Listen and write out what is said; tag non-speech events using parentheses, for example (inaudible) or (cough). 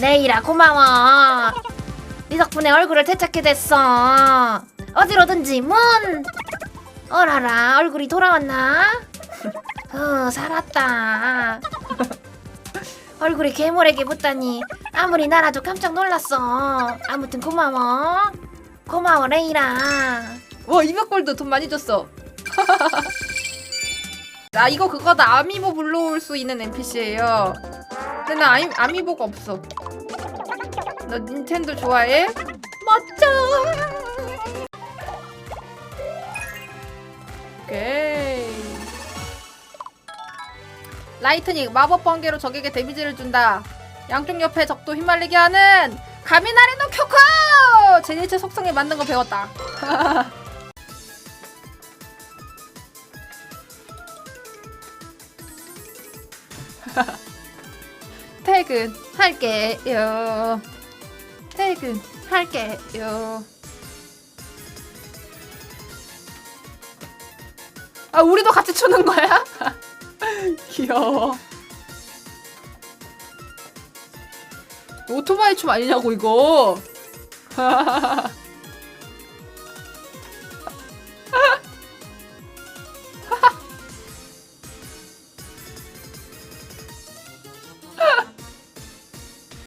레이라 고마워. 네 덕분에 얼굴을 되찾게 됐어. 어디로든지 문! 어라라 얼굴이 돌아왔나? (laughs) 어 살았다. 얼굴이 괴물에게 붙다니 아무리 날아도 깜짝 놀랐어. 아무튼 고마워. 고마워 레이라. 와 200골드 돈 많이 줬어. (laughs) 나 이거 그거다 아미보 불러올 수 있는 NPC예요. 근데 나 아미, 아미보가 없어. 너 닌텐도 좋아해? 멋져. 오케이. 라이트닝 마법 번개로 적에게 데미지를 준다. 양쪽 옆에 적도 휘말리게 하는 가미나리노 큐커! 제니체 속성에 맞는 거 배웠다. (laughs) (laughs) 퇴근할게요. 퇴근할게요. 아, 우리도 같이 추는 거야? (laughs) 귀여워. 오토바이 춤 아니냐고, 이거. (laughs)